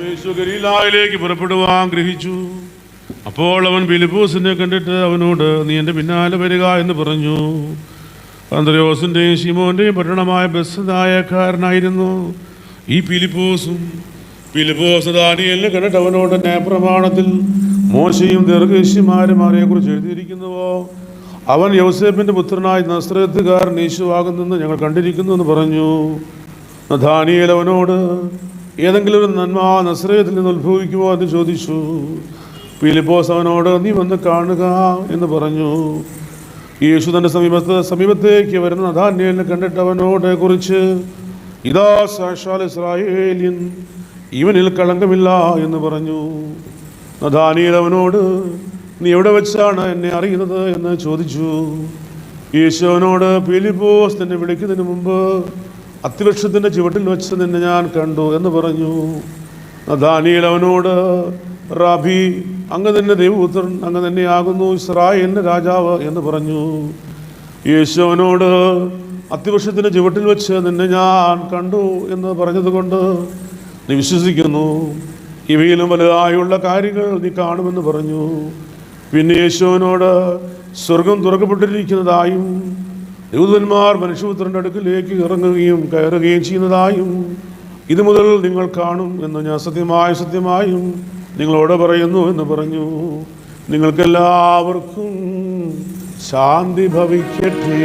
ഗലീലായിലേക്ക് പുറപ്പെടുവാൻ ഗ്രഹിച്ചു. അപ്പോൾ അവൻ ഫിലിപ്പോസിനെ കണ്ടിട്ട് അവനോട് നീ എന്റെ പിന്നാലെ വരിക എന്ന് പറഞ്ഞു. അന്ത്രയോസിന്റെയും ശിമോന്റെയും പട്ടണമായ ബസ്സദായക്കാരനായിരുന്നു ഈ ഫിലിപ്പോസും. ഫിലിപ്പോസ് ദാനിയലിനെ കണ്ടിട്ട് അവനോട് ന്യായപ്രമാണത്തിൽ മോശയും ദീർഘശിമാരുമാരെ കുറിച്ച് എഴുതിയിരിക്കുന്നുവോ? അവൻ യോസേപ്പിന്റെ പുത്രനായ നസ്രത്തുകാരൻ യേശുവാകുന്നെന്ന് ഞങ്ങൾ കണ്ടിരിക്കുന്നു എന്ന് പറഞ്ഞു. ദാനിയേൽ അവനോട് ഏതെങ്കിലും ഒരു നന്മ നസ്രയത്തിൽ നിന്ന് ഉത്ഭവിക്കുമോ എന്ന് ചോദിച്ചു. ഫിലിപ്പോസ് അവനോട് നീ വന്ന് കാണുക എന്ന് പറഞ്ഞു. യേശു തന്റെ സമീപത്ത് സമീപത്തേക്ക് വരുന്ന നഥാന്യലിനെ കണ്ടിട്ട് അവനോട് കുറിച്ച് ഇതാ സാക്ഷാൽ ഇസ്രായേലിൻ ഇവനിൽ കളങ്കമില്ല എന്ന് പറഞ്ഞു. നഥാനിയൽ അവനോട് നീ എവിടെ വെച്ചാണ് എന്നെ അറിയുന്നത്? എന്ന് ചോദിച്ചു. യേശു അവനോട് ഫിലിപ്പോസ് തന്നെ വിളിക്കുന്നതിന് മുമ്പ് അത്തിവൃക്ഷത്തിന്റെ ചുവട്ടിൽ വെച്ച് നിന്നെ ഞാൻ കണ്ടു എന്ന് പറഞ്ഞു. ദാനിയിൽ അവനോട് റാബി അങ്ങ് തന്നെ ദൈവപുത്രൻ അങ്ങ് തന്നെയാകുന്നു ഇസ്രായേലിന്റെ രാജാവ് എന്ന് പറഞ്ഞു. യേശു അവനോട് അത്തിവൃക്ഷത്തിന്റെ ചുവട്ടിൽ വെച്ച് നിന്നെ ഞാൻ കണ്ടു എന്ന് പറഞ്ഞതുകൊണ്ട് നീ വിശ്വസിക്കുന്നു. ഇവയിലും വലുതായുള്ള കാര്യങ്ങൾ നീ കാണുമെന്ന് പറഞ്ഞു. പിന്നെ യേശുവിനോട് സ്വർഗം തുറക്കപ്പെട്ടിരിക്കുന്നതായും യൂതന്മാർ മനുഷ്യപുത്രന്റെ അടുക്കിലേക്ക് ഇറങ്ങുകയും കയറുകയും ചെയ്യുന്നതായും ഇത് മുതൽ നിങ്ങൾ കാണും എന്ന് ഞാൻ സത്യമായി സത്യമായും നിങ്ങളോട് പറയുന്നു എന്ന് പറഞ്ഞു. നിങ്ങൾക്കെല്ലാവർക്കും ശാന്തി ഭവിക്കട്ടെ.